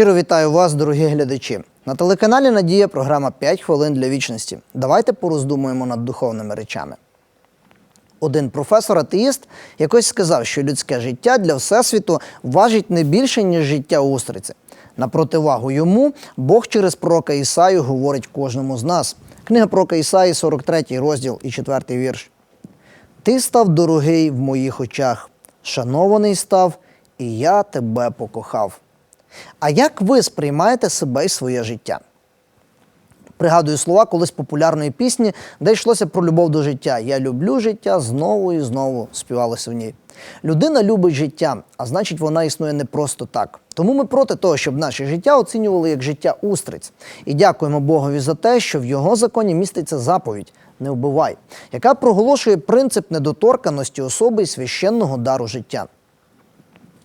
Щиро вітаю вас, дорогі глядачі. На телеканалі Надія програма «5 хвилин для вічності. Давайте пороздумуємо над духовними речами. Один професор атеїст якось сказав, що людське життя для Всесвіту важить не більше, ніж життя устриці. На противагу йому Бог через пророка Ісаю говорить кожному з нас. Книга пророка Ісаї, 43 розділ і 4 вірш. Ти став дорогий в моїх очах, шанований став, і я тебе покохав. А як ви сприймаєте себе і своє життя? Пригадую слова колись популярної пісні, де йшлося про любов до життя. Я люблю життя знову і знову співалося в ній. Людина любить життя, а значить, вона існує не просто так. Тому ми проти того, щоб наше життя оцінювали як життя устриць. І дякуємо Богові за те, що в його законі міститься заповідь не вбивай, яка проголошує принцип недоторканості особи і священного дару життя.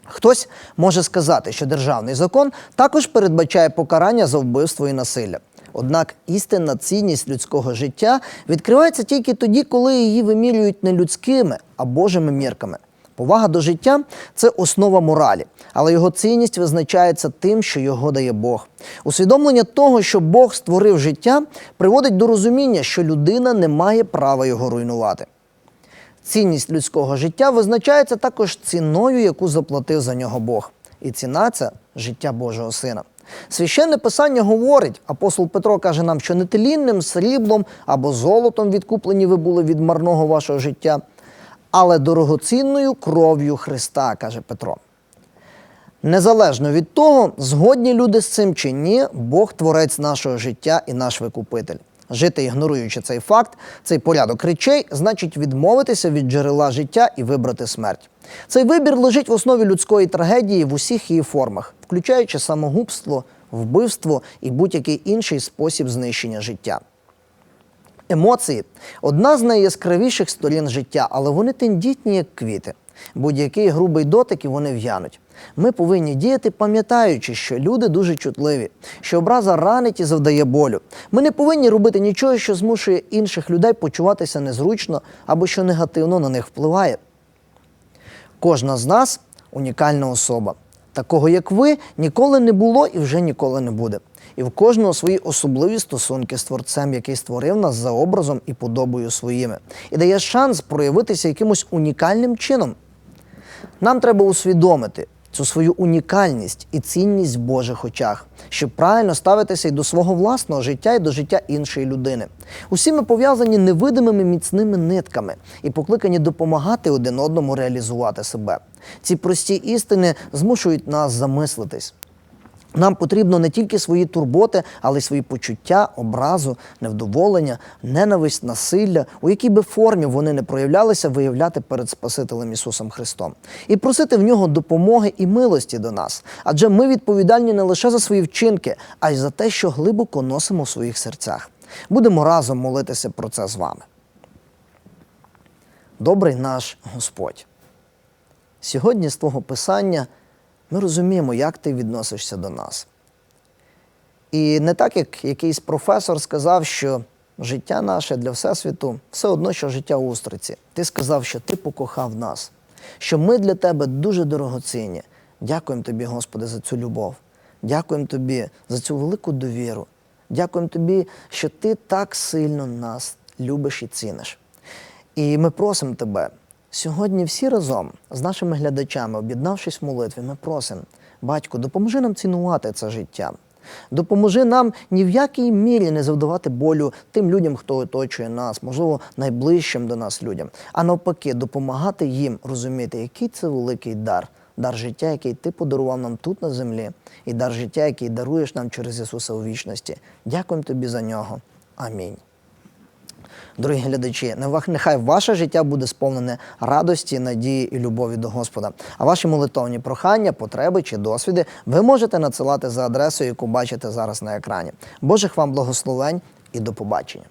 Хтось може сказати, що державний закон також передбачає покарання за вбивство і насилля. Однак істинна цінність людського життя відкривається тільки тоді, коли її вимірюють не людськими, а Божими мірками. Повага до життя це основа моралі, але його цінність визначається тим, що його дає Бог. Усвідомлення того, що Бог створив життя, приводить до розуміння, що людина не має права його руйнувати. Цінність людського життя визначається також ціною, яку заплатив за нього Бог. І ціна це життя Божого Сина. Священне писання говорить, апостол Петро каже нам, що не телінним сріблом або золотом відкуплені ви були від марного вашого життя, але дорогоцінною кров'ю Христа, каже Петро. Незалежно від того, згодні люди з цим чи ні, Бог творець нашого життя і наш викупитель. Жити, ігноруючи цей факт, цей порядок речей, значить відмовитися від джерела життя і вибрати смерть. Цей вибір лежить в основі людської трагедії в усіх її формах, включаючи самогубство, вбивство і будь-який інший спосіб знищення життя. Емоції одна з найяскравіших сторін життя, але вони тендітні, як квіти. Будь-який грубий дотик і вони в'януть. Ми повинні діяти, пам'ятаючи, що люди дуже чутливі, що образа ранить і завдає болю. Ми не повинні робити нічого, що змушує інших людей почуватися незручно або що негативно на них впливає. Кожна з нас унікальна особа. Такого, як ви, ніколи не було і вже ніколи не буде. І в кожного свої особливі стосунки з творцем, який створив нас за образом і подобою своїми, і дає шанс проявитися якимось унікальним чином. Нам треба усвідомити цю свою унікальність і цінність в Божих очах, щоб правильно ставитися і до свого власного життя, і до життя іншої людини. Усі ми пов'язані невидимими міцними нитками і покликані допомагати один одному реалізувати себе. Ці прості істини змушують нас замислитись. Нам потрібно не тільки свої турботи, але й свої почуття, образу, невдоволення, ненависть, насилля, у якій би формі вони не проявлялися, виявляти перед Спасителем Ісусом Христом і просити в нього допомоги і милості до нас. Адже ми відповідальні не лише за свої вчинки, а й за те, що глибоко носимо в своїх серцях. Будемо разом молитися про це з вами. Добрий наш Господь. Сьогодні з Твого Писання ми розуміємо, як ти відносишся до нас. І не так, як якийсь професор сказав, що життя наше для Всесвіту все одно, що життя устриці. Ти сказав, що ти покохав нас, що ми для тебе дуже дорогоцінні. Дякуємо тобі, Господи, за цю любов. Дякуємо тобі за цю велику довіру. Дякуємо тобі, що ти так сильно нас любиш і ціниш. І ми просимо тебе. Сьогодні всі разом з нашими глядачами, об'єднавшись в молитві, ми просимо, батько, допоможи нам цінувати це життя. Допоможи нам ні в якій мірі не завдавати болю тим людям, хто оточує нас, можливо, найближчим до нас людям, а навпаки, допомагати їм розуміти, який це великий дар, дар життя, який ти подарував нам тут на землі, і дар життя, який даруєш нам через Ісуса у вічності. Дякуємо тобі за нього. Амінь. Дорогі глядачі, нехай ваше життя буде сповнене радості, надії і любові до Господа. А ваші молитовні прохання, потреби чи досвіди ви можете надсилати за адресою, яку бачите зараз на екрані. Божих вам благословень і до побачення.